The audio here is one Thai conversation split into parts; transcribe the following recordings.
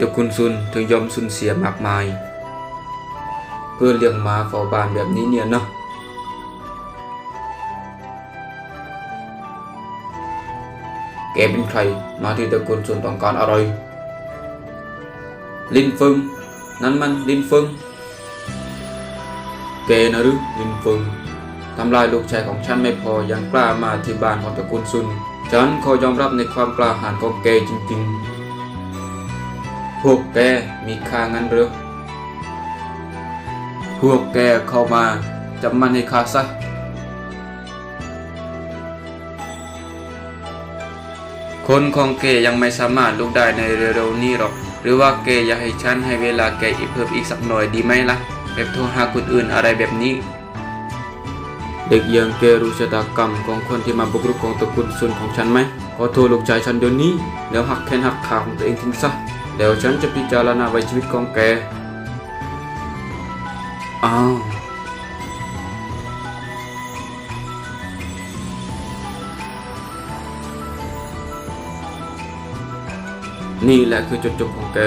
ตระกูลซุนถึงยอมสูญเสียมากมาย เพื่อเลี้ยงมาเฝ้าบ้านแบบนี้เนี่ยเนาะแกเป็นใครมาที่ตระกูลซุนต้องการอะไร ลินฟึงนั่นมันลินฟึงแกนะหรือลินฟึงทำลายลูกชายของฉันไม่พอยังกล้ามาที่บ้านของตระกูลซุน ฉันขอยอมรับในความกล้าหาญของแกจริงๆ พวกแกมีค่างั้นหรือพวกแกเข้ามาจับมันให้ข้าซะ คนของแกยังไม่สามารถลุกได้ในเร็วๆนี้หรอก หรือว่าแกอยากให้ฉันให้เวลาแกอีกเพิ่มอีกสักหน่อยดีไหมล่ะ แบบโทรหาคนอื่นอะไรแบบนี้ เด็กยังแกรู้ชะตากรรมของคนที่มาบุกรุกของตระกูลซุนของฉันไหมขอโทษลูกชายฉันเดี๋ยวนี้ แล้วหักแขนหักขาของตัวเองทิ้งซะ เดี๋ยวฉันจะพิจารณาไว้ชีวิตของแก อ้าว นี่แหละคือจุดจบของแก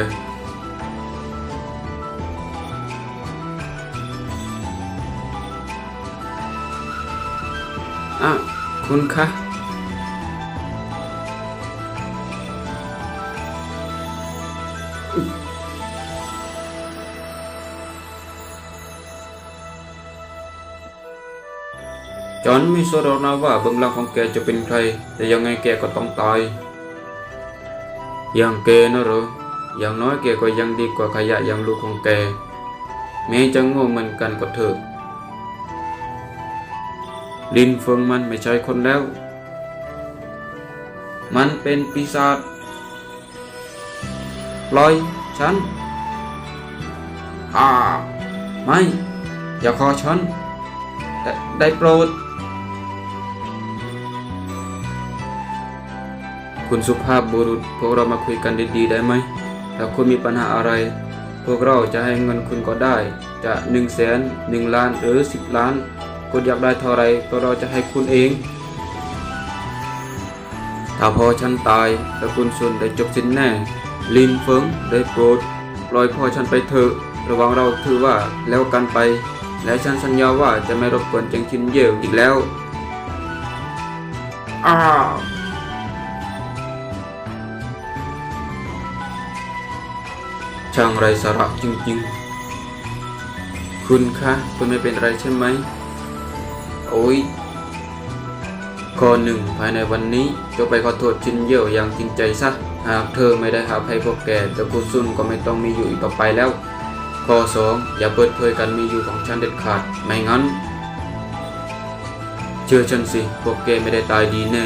อะคุณคะ จอนไม่สนหรอกนะว่าเบื้องหลังของแกจะเป็นใคร แต่ยังไงแกก็ต้องตาย อย่างแกนะเหรอ อย่างน้อยแกก็ยังดีกว่าขยะอย่างลูกของแก แม้จะโง่เหมือนกันก็เถอะลินเฟิงมันไม่ใช่คนแล้ว มันเป็นปีศาจ ปล่อยฉันอ่าไม่ อย่าขอฉันได้ได้โปรด คุณสุภาพบุรุษ พวกเรามาคุยกันดีๆได้ไหม ถ้าคุณมีปัญหาอะไร พวกเราจะให้เงินคุณก็ได้ จะหนึ่งแสนหนึ่งล้านหรือสิบล้าน คุณอยากได้เท่าไรพวกเราจะให้คุณเอง ถ้าพอฉันตายตระคุณซุนได้จบสิ้นแน่ ลินเฟิงได้โปรดปล่อยพ่อฉันไปเถอะ ระหวังเราถือว่าแล้วกันไป และฉันสัญญาว่าจะไม่รบกวนเจังชินเย่อีกแล้วอ้าวช่างไรสาระจริงๆ คุณคะคุณไม่เป็นไรใช่ไหม โอ้ยข้อหนึ่งภายในวันนี้จงไปขอโทษชินเยี่ยวอย่างจริงใจซะ หากเธอไม่ได้หาภัยพวกแกตระกูลซุนก็ไม่ต้องมีอยู่อีกต่อไปแล้ว ข้อสองอย่าเปิดเผยการมีอยู่ของฉันเด็ดขาด ไม่งั้น เชื่อฉันสิ พวกแกไม่ได้ตายดีแน่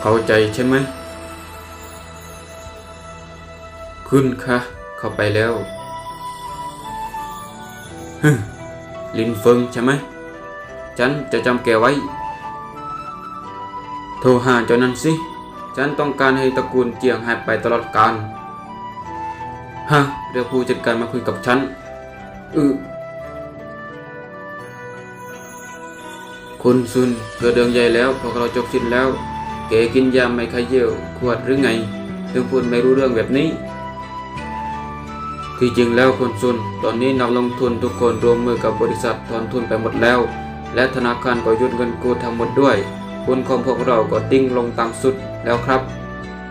เข้าใจใช่ไหม คุณคะเข้าไปแล้วฮึลินเฟิงใช่ไหม ฉันจะจำแกไว้ โทรหาเจ้านั้นสิ ฉันต้องการให้ตระกูลเจียงหายไปตลอดกาลฮะเดี๋ยวผู้จัดการมาคุยกับฉันอือคุณซุนเกิดเรื่องใหญ่แล้วพวกเราจบสิ้นแล้ว เก๋กินยาไม่ขยเยี่ยวขวดหรือไงถึงพูดไม่รู้เรื่องแบบนี้ที่จริงแล้วคุณซุน ตอนนี้นักลงทุนทุกคนรวมมือกับบริษัทถอนทุนไปหมดแล้ว และธนาคารก็ยุดเงินกู้ทั้งหมดด้วย หุ้นของพวกเราก็ติ้งลงต่ำสุดแล้วครับ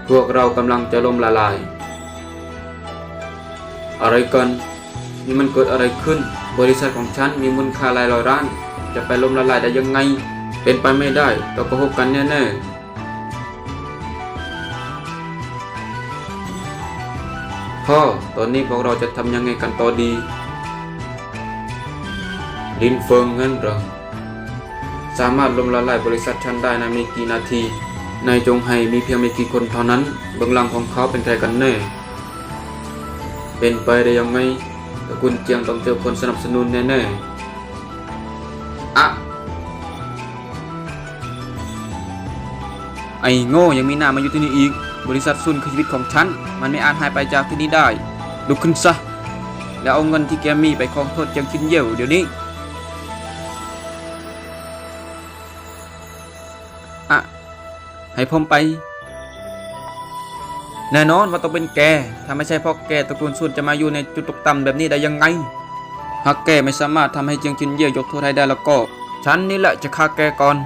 พวกเรากำลังจะล่มละลาย อะไรกัน นี่มันเกิดอะไรขึ้น บริษัทของฉันมีมูลค่าหลายร้อยล้าน จะไปล่มละลายได้ยังไง เป็นไปไม่ได้เราก็พบกันแน่ๆพ่อ ตอนนี้พวกเราจะทำยังไงกันต่อดี ลินเฟิงงั้นเหรอ สามารถล้มละลายบริษัทฉันได้ในไม่กี่นาทีในจงไห้มีเพียงไม่กี่คนเท่านั้นเบื้องหลังของเขาเป็นใครกันแน่ เป็นไปได้ยังไงตระกูลเจียงต้องเจอคนสนับสนุนแน่ๆอะไอ้โง่ยังมีหน้ามาอยู่ที่นี่อีก บริษัทซุนคือชีวิตของฉัน มันไม่อาจหายไปจากที่นี่ได้ลุกขึ้นซะ แล้วเอาเงินที่แกมีไปขอโทษเจียงชินเย่วเดี๋ยวนี้ ผมไป แน่นอนว่าต้องเป็นแก ถ้าไม่ใช่เพราะแกตระกูลซุนจะมาอยู่ในจุดตกต่ำแบบนี้ได้ยังไง หากแกไม่สามารถทำให้เจียงจินเย่ยยกโทษให้ได้แล้วก็ ฉันนี่แหละจะฆ่าแกก่อน